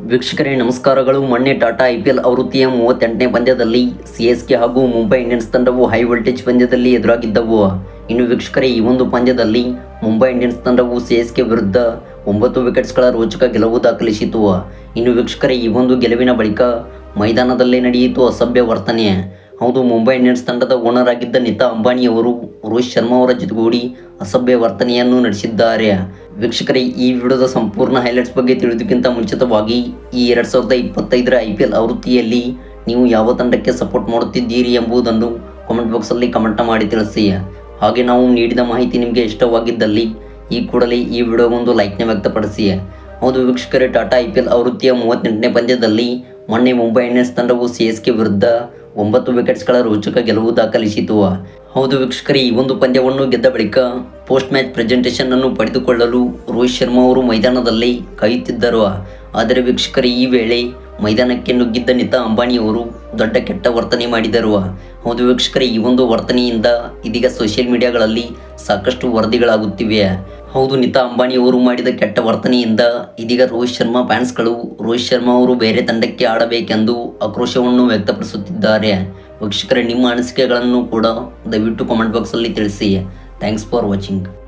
ವೀಕ್ಷಕರೇ, ನಮಸ್ಕಾರಗಳು. ಮೊನ್ನೆ ಟಾಟಾ ಐ ಪಿ ಎಲ್ ಆವೃತ್ತಿಯ ಮೂವತ್ತೆಂಟನೇ ಪಂದ್ಯದಲ್ಲಿ ಸಿ ಎಸ್ ಕೆ ಹಾಗೂ ಮುಂಬೈ ಇಂಡಿಯನ್ಸ್ ತಂಡವು ಹೈ ವೋಲ್ಟೇಜ್ ಪಂದ್ಯದಲ್ಲಿ ಎದುರಾಗಿದ್ದವು. ಇನ್ನು ವೀಕ್ಷಕರೇ, ಈ ಒಂದು ಪಂದ್ಯದಲ್ಲಿ ಮುಂಬೈ ಇಂಡಿಯನ್ಸ್ ತಂಡವು ಸಿ ಎಸ್ ಕೆ ವಿರುದ್ಧ ಒಂಬತ್ತು ವಿಕೆಟ್ಸ್ಗಳ ರೋಚಕ ಗೆಲುವು ದಾಖಲಿಸಿತು. ಇನ್ನು ವೀಕ್ಷಕರೇ, ಈ ಒಂದು ಗೆಲುವಿನ ಬಳಿಕ ಮೈದಾನದಲ್ಲೇ ನಡೆಯಿತು ಅಸಭ್ಯ ವರ್ತನೆ. ಹೌದು, ಮುಂಬೈ ಇಂಡಿಯನ್ಸ್ ತಂಡದ ಓನರ್ ಆಗಿದ್ದ ನಿತಾ ಅಂಬಾನಿ ಅವರು ರೋಹಿತ್ ಶರ್ಮಾ ಅವರ ಜೊತೆಗೂಡಿ ಅಸಭ್ಯ ವರ್ತನೆಯನ್ನು ನಡೆಸಿದ್ದಾರೆ. ವೀಕ್ಷಕರೇ, ಈ ವಿಡಿಯೋದ ಸಂಪೂರ್ಣ ಹೈಲೈಟ್ಸ್ ಬಗ್ಗೆ ತಿಳಿದಕ್ಕಿಂತ ಮುಂಚಿತವಾಗಿ ಈ ಎರಡು ಸಾವಿರದ ಇಪ್ಪತ್ತೈದರ ಐ ಪಿ ಎಲ್ ಆವೃತ್ತಿಯಲ್ಲಿ ನೀವು ಯಾವ ತಂಡಕ್ಕೆ ಸಪೋರ್ಟ್ ಮಾಡುತ್ತಿದ್ದೀರಿ ಎಂಬುದನ್ನು ಕಾಮೆಂಟ್ ಬಾಕ್ಸಲ್ಲಿ ಕಮೆಂಟ್ ಮಾಡಿ ತಿಳಿಸಿ. ಹಾಗೆ ನಾವು ನೀಡಿದ ಮಾಹಿತಿ ನಿಮಗೆ ಇಷ್ಟವಾಗಿದ್ದಲ್ಲಿ ಈ ಕೂಡಲೇ ಈ ವಿಡಿಯೋಗೊಂದು ಲೈಕ್ನ ವ್ಯಕ್ತಪಡಿಸಿ. ಹೌದು ವೀಕ್ಷಕರೇ, ಟಾಟಾ ಐ ಪಿ ಎಲ್ ಆವೃತ್ತಿಯ ಮೂವತ್ತೆಂಟನೇ ಪಂದ್ಯದಲ್ಲಿ ಮೊನ್ನೆ ಮುಂಬೈ ಇಂಡಿಯನ್ಸ್ ತಂಡವು ಸಿ ಎಸ್ ಕೆ ವಿರುದ್ಧ ಒಂಬತ್ತು ವಿಕೆಟ್ಸ್ಗಳ ರೋಚಕ ಗೆಲುವು ದಾಖಲಿಸಿತು. ಹೌದು ವೀಕ್ಷಕರೇ, ಈ ಒಂದು ಪಂದ್ಯವನ್ನು ಗೆದ್ದ ಬಳಿಕ ಪೋಸ್ಟ್ ಮ್ಯಾಚ್ ಪ್ರೆಸೆಂಟೇಷನ್ ಅನ್ನು ಪಡೆದುಕೊಳ್ಳಲು ರೋಹಿತ್ ಶರ್ಮಾ ಅವರು ಮೈದಾನದಲ್ಲಿ ಕಾಯುತ್ತಿದ್ದರು. ಆದರೆ ವೀಕ್ಷಕರೇ, ಈ ವೇಳೆ ಮೈದಾನಕ್ಕೆ ನುಗ್ಗಿದ್ದ ನಿತಾ ಅಂಬಾನಿ ಅವರು ದೊಡ್ಡ ಕೆಟ್ಟ ವರ್ತನೆ ಮಾಡಿದರು. ಹೌದು ವೀಕ್ಷಕರೇ, ಈ ಒಂದು ವರ್ತನೆಯಿಂದ ಇದೀಗ ಸೋಷಿಯಲ್ ಮೀಡಿಯಾಗಳಲ್ಲಿ ಸಾಕಷ್ಟು ವರದಿಗಳಾಗುತ್ತಿವೆ. ಹೌದು ನಿತಾ ಅಂಬಾನಿ ಅವರು ಮಾಡಿದ ಕೆಟ್ಟ ವರ್ತನೆಯಿಂದ ಇದೀಗ ರೋಹಿತ್ ಶರ್ಮಾ ಫ್ಯಾನ್ಸ್ಗಳು, ರೋಹಿತ್ ಶರ್ಮಾ ಅವರು ಬೇರೆ ತಂಡಕ್ಕೆ ಆಡಬೇಕೆಂದು ಆಕ್ರೋಶವನ್ನು ವ್ಯಕ್ತಪಡಿಸುತ್ತಿದ್ದಾರೆ. ವೀಕ್ಷಕರೇ, ನಿಮ್ಮ ಅನಿಸಿಕೆಗಳನ್ನು ಕೂಡ ದಯವಿಟ್ಟು ಕಾಮೆಂಟ್ ಬಾಕ್ಸಲ್ಲಿ ತಿಳಿಸಿ. Thanks for watching